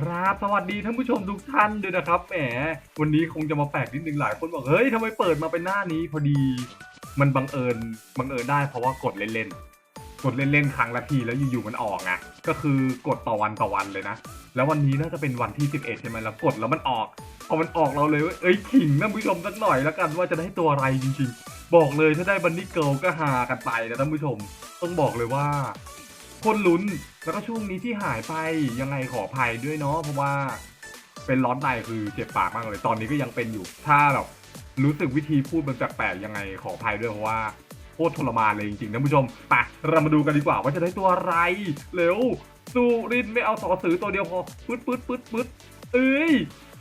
ครับสวัสดีท่านผู้ชมทุกท่านด้วยนะครับแหมวันนี้คงจะมาแปลกนิดนึงหลายคนบอกเฮ้ยทำไมเปิดมาเป็นหน้านี้พอดี มันบังเอิญบังเอิญได้เพราะว่ากดเล่นๆกดเล่นๆครั้งละทีแล้วอยู่ๆมันออกไงก็คือกดต่อวันต่อวันเลยนะ แล้ววันนี้น่าจะเป็นวันที่ 11ใช่ไหมแล้วกดแล้วมันออกพอมันออกเราเลยเอ้ยขิงท่านผู้ชมสักหน่อยแล้วกันว่าจะได้ตัวอะไรจริงๆ บอกเลยถ้าได้บันนี่เกิลก็หากันไปนะท่านผู้ชม ต้องบอกเลยว่า คนลุ้น แล้วก็ช่วงนี้ที่หายไปยังไงขออภัยด้วยเนาะเพราะว่าเป็นร้อนในคือเจ็บปากมากเลย ตอนนี้ก็ยังเป็นอยู่ ถ้าแบบรู้สึกวิธีพูดมันแปลกๆยังไงขออภัยด้วยเพราะว่าโคตรทรมานเลยจริงๆท่านผู้ชมไปเรามาดูกันดีกว่าว่าจะได้ตัวอะไร เร็วสูรินไม่เอาสอสือตัวเดียวพอปึ๊ดปึ๊ดปึ๊ดปึ๊ดเอ้ย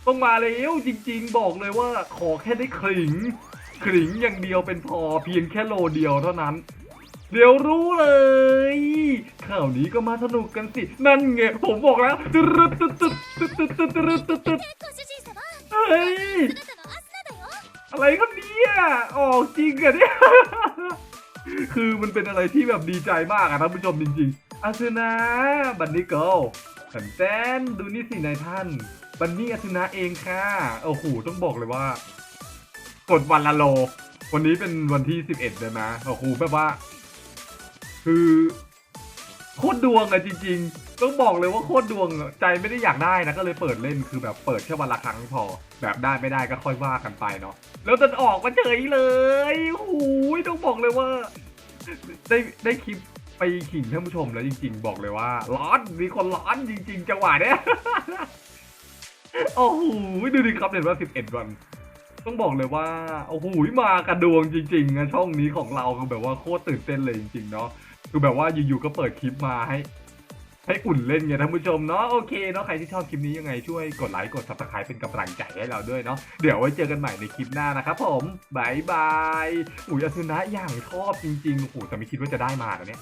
ต้องมาแล้วจริง ๆ บอกเลยว่าขอแค่ได้ขลิงขลิงอย่างเดียวเป็นพอเพียงแค่โลเดียวเท่านั้น เดี๋ยวรู้เลย ข่าวนี้ก็มาสนุกกันสิ นั่นไง ผมบอกแล้วตึ๊ดตึ๊ดตึ๊ดตึ๊ดตึ๊ดตึ๊ดตึ๊ดตึ๊ดตึ๊ดเฮ้ย อะไรครับเนี่ยออกจริงเหรอเนี่ย คือมันเป็นอะไรที่แบบดีใจมากอะท่านผู้ชมจริงๆอาซึนะ บันนี่เกิลแตนดูนี่สินายท่าน บันนี่อาซึนะเองค่ะ โอ้โห ต้องบอกเลยว่า กดวันละโล วันนี้เป็นวันที่สิบเอ็ดเลยนะ โอ้โห แบบว่า คือโคตรดวงอะจริงๆ ต้องบอกเลยว่าโคตรดวงอะใจไม่ได้อยากได้นะก็เลยเปิดเล่นคือแบบเปิดแค่วันละครั้งพอ แบบได้ไม่ได้ก็ค่อยว่ากันไปเนาะแล้วจะออกมาเฉยเลยโอ้โหต้องบอกเลยว่า ได้ได้คลิปไปขิงท่านผู้ชมแล้วจริง ๆ บอกเลยว่า ร้อนมีคนร้อนจริง ๆ จังหวะเนี้ย โอ้โหดูดิครับเห็นว่า11วัน ต้องบอกเลยว่าโอ้โหมากระดวงจริงๆนะช่องนี้ของเราคือแบบว่าโคตรตื่นเต้นเลยจริงๆเนาะคือแบบว่าอยู่ๆก็เปิดคลิปมาให้ ให้อุ่นเล่นไงท่านผู้ชมเนาะโอเคเนาะใครที่ชอบคลิปนี้ยังไงช่วยกดไลค์กด subscribe เป็นกำลังใจให้เราด้วยเนาะเดี๋ยวไว้เจอกันใหม่ในคลิปหน้านะครับผมบายบายอุ้ยอาซุนะอย่างชอบจริงๆโอ้โหแต่ไม่คิดว่าจะได้มานะเนี่ย